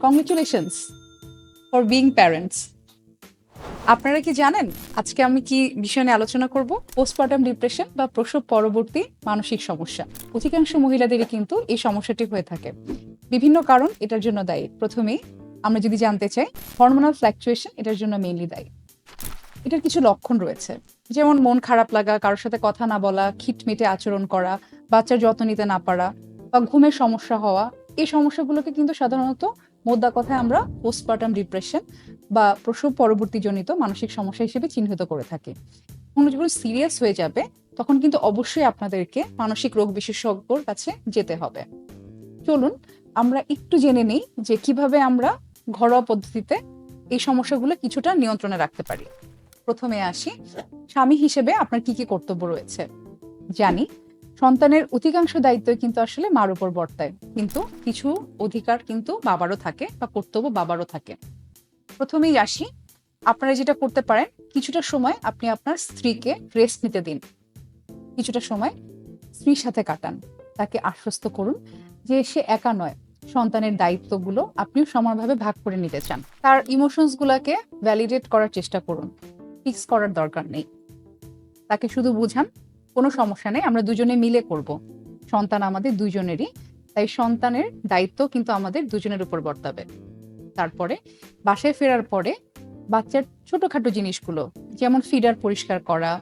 Congratulations for being parents আপনারা কি জানেন আজকে আমি কি বিষয় নিয়ে আলোচনা করব? পোস্টপার্টাম ডিপ্রেশন বা প্রসব পরবর্তী মানসিক সমস্যা। অধিকাংশ মহিলাদেরই কিন্তু এই সমস্যাটি হয়ে থাকে। বিভিন্ন কারণ এটার জন্য দায়ী। প্রথমেই আমরা যদি জানতে চাই হরমোনাল ফ্ল্যাকচুয়েশন এটার জন্য মেইনলি দায়ী। এটার কিছু লক্ষণ রয়েছে। যেমন মন খারাপ লাগা, কারোর সাথে কথা না বলা, খিটমিটে আচরণ করা, বাচ্চার যত্ন নিতে না পারা বা ঘুমের সমস্যা হওয়া, এই সমস্যাগুলোকে কিন্তু সাধারণত মোদ্দা কথায় আমরা পোস্টপার্টাম ডিপ্রেশন বা প্রসব পরবর্তী জনিত মানসিক সমস্যা হিসেবে চিহ্নিত করে থাকি। কোনো যখন সিরিয়াস হয়ে যাবে, তখন কিন্তু অবশ্যই আপনাদেরকে মানসিক রোগ বিশেষজ্ঞর কাছে যেতে হবে। চলুন, আমরা একটু জেনে নিই যে কীভাবে আমরা ঘরোয়া পদ্ধতিতে এই সমস্যাগুলো কিছুটা নিয়ন্ত্রণে রাখতে পারি। প্রথমে আসি, স্বামী হিসেবে আপনার কি কি কর্তব্য রয়েছে? জানি সন্তানের অধিকাংশ দায়িত্ব কিন্তু আসলে মার উপর বর্তায়। কিন্তু কিছু অধিকার কিন্তু বাবারও থাকে বা কর্তব্য বাবারও থাকে। প্রথমেই আসি, আপনারা যেটা করতে পারেন, কিছুটা সময় আপনি আপনার স্ত্রীকে রেস্ট নিতে দিন। কিছুটা সময় স্ত্রীর সাথে কাটান, তাকে আশ্বস্ত করুন যে সে একা নয়। সন্তানের দায়িত্বগুলো আপনিও সমানভাবে ভাগ করে নিতে চান। তার ইমোশনস গুলাকে ভ্যালিডেট করার চেষ্টা করুন। ফিক্স করার দরকার নেই। তাকে শুধু বুঝান কোনো সমস্যা নেই, আমরা দুজনে মিলে করব। সন্তান আমাদের দুজনেরই, তাই সন্তানের দায়িত্ব কিন্তু আমাদের দুজনের উপর বর্তাবে। তারপরে বাসায় ফেরার পরে বাচ্চার ছোটোখাটো জিনিসগুলো, যেমন ফিডার পরিষ্কার করা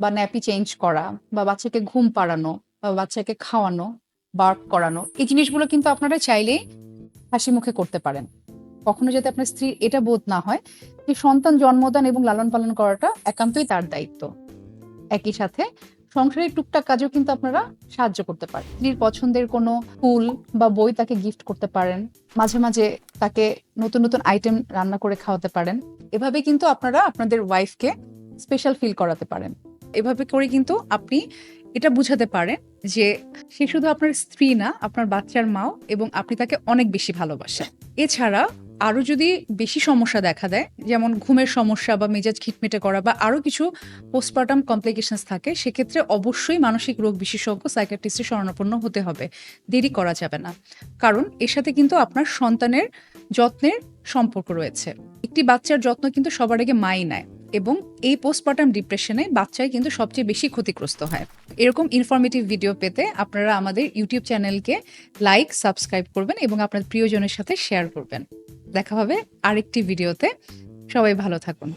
বা ন্যাপি চেঞ্জ করা বা বাচ্চাকে ঘুম পাড়ানো বা বাচ্চাকে খাওয়ানো বার্ক করানো, এই জিনিসগুলো কিন্তু আপনারা চাইলেই হাসি মুখে করতে পারেন। কখনো যাতে আপনার স্ত্রীর এটা বোধ না হয় যে সন্তান জন্মদান এবং লালন পালন করাটা একান্তই তার দায়িত্ব। একই সাথে সংসারের টুকটাক কাজেও কিন্তু আপনারা সাহায্য করতে পারেন। স্ত্রীর পছন্দের কোনো ফুল বা বই তাকে গিফট করতে পারেন। মাঝে মাঝে তাকে নতুন নতুন আইটেম রান্না করে খাওয়াতে পারেন। এভাবে কিন্তু আপনারা আপনাদের ওয়াইফকে স্পেশাল ফিল করাতে পারেন। এভাবে করে কিন্তু আপনি এটা বুঝাতে পারেন যে সে শুধু আপনার স্ত্রী না, আপনার বাচ্চার মাও এবং আপনি তাকে অনেক বেশি ভালোবাসেন। এছাড়া আরও যদি বেশি সমস্যা দেখা দেয়, যেমন ঘুমের সমস্যা বা মেজাজ খিটমিটে করা বা আরও কিছু পোস্টপার্টাম কমপ্লিকেশনস থাকে, সেক্ষেত্রে অবশ্যই মানসিক রোগ বিশেষজ্ঞ সাইকাট্রিস্টের শরণাপন্ন হতে হবে। দেরি করা যাবে না। কারণ এর সাথে কিন্তু আপনার সন্তানের যত্নের সম্পর্ক রয়েছে। একটি বাচ্চার যত্ন কিন্তু সবার আগে মাই নেয় এবং এই পোস্টপার্টাম ডিপ্রেশনে বাচ্চাই কিন্তু সবচেয়ে বেশি ক্ষতিগ্রস্ত হয়। এরকম ইনফরমেটিভ ভিডিও পেতে আপনারা আমাদের ইউটিউব চ্যানেলকে লাইক সাবস্ক্রাইব করবেন এবং আপনার প্রিয়জনের সাথে শেয়ার করবেন। দেখা হবে আরেকটি ভিডিওতে। সবাই ভালো থাকুন।